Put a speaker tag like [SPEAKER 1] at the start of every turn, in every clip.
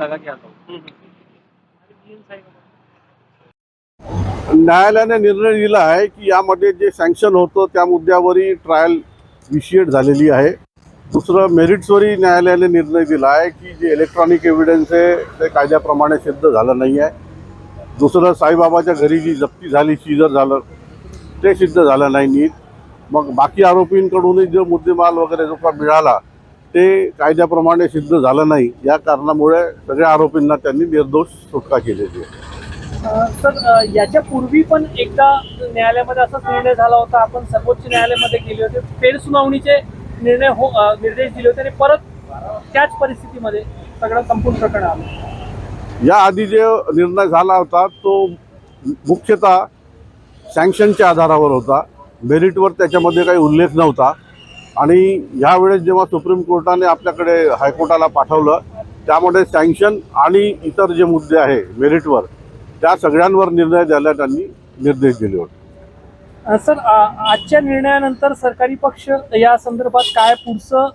[SPEAKER 1] लगा के आता.
[SPEAKER 2] न्यायालयाने निर्णय दिला आहे की यामध्ये जे सँक्शन होतं त्या मुद्द्यावरही ट्रायल विशिएट झालेली आहे. दुसरं मेरिट्सवरही न्यायालयाने निर्णय दिला आहे की जे इलेक्ट्रॉनिक एव्हिडन्स आहे ते कायद्याप्रमाणे सिद्ध झालं नाही आहे. दुसरं साईबाबाच्या घरी जी जप्ती झाली सीजर झालं ते सिद्ध झालं नाही नीट. मग बाकी आरोपींकडूनही जो मुद्देमाल वगैरे जो का मिळाला ते कायद्याप्रमाणे सिद्ध झालं नाही या कारणामुळे सगळ्या आरोपींना त्यांनी निर्दोष सुटका केलेली आहे.
[SPEAKER 3] सर याच्या पूर्वी पण एकदा न्यायालयामध्ये असाच निर्णय झाला होता. आपण सर्वोच्च न्यायालयामध्ये गेले होते. फेर सुनावणीचे निर्णय हो निर्देश दिले होते आणि परत त्याच परिस्थितीमध्ये सगळं संपूर्ण प्रकरण आलं.
[SPEAKER 2] या आधी जो निर्णय झाला होता तो मुख्यतः सँक्शनच्या आधारावर होता. मेरिटवर त्याच्यामध्ये काही उल्लेख नव्हता. आणि ह्यावेळेस जेव्हा सुप्रीम कोर्टाने आपल्याकडे हायकोर्टाला पाठवलं त्यामध्ये सँक्शन आणि इतर जे मुद्दे आहे मेरिटवर त्या सगळ्यांवर निर्णय द्यायला त्यांनी निर्देश दिले होते.
[SPEAKER 3] सर आजच्या निर्णयानंतर सरकारी पक्ष या संदर्भात काय पुढचं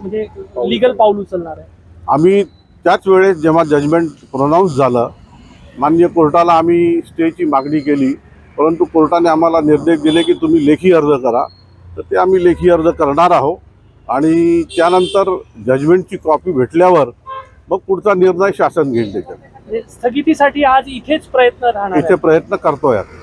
[SPEAKER 3] म्हणजे लिगल पाऊल उचलणार आहे?
[SPEAKER 2] आम्ही त्याच वेळेस जेव्हा जजमेंट प्रोनाऊन्स झालं माननीय कोर्टाला आम्ही स्टेची मागणी केली परंतु कोर्टाने आम्हाला निर्देश दिले की तुम्ही लेखी अर्ज करा. तर ते आम्ही लेखी अर्ज करणार आहोत. आणि त्यानंतर जजमेंटची कॉपी भेटल्यावर मग पुढचा निर्णय शासन घेईल त्याच्यात.
[SPEAKER 3] म्हणजे स्थगितीसाठी आज इथेच प्रयत्न राहणार
[SPEAKER 2] इथे
[SPEAKER 3] आहे.
[SPEAKER 2] प्रयत्न करतोय आता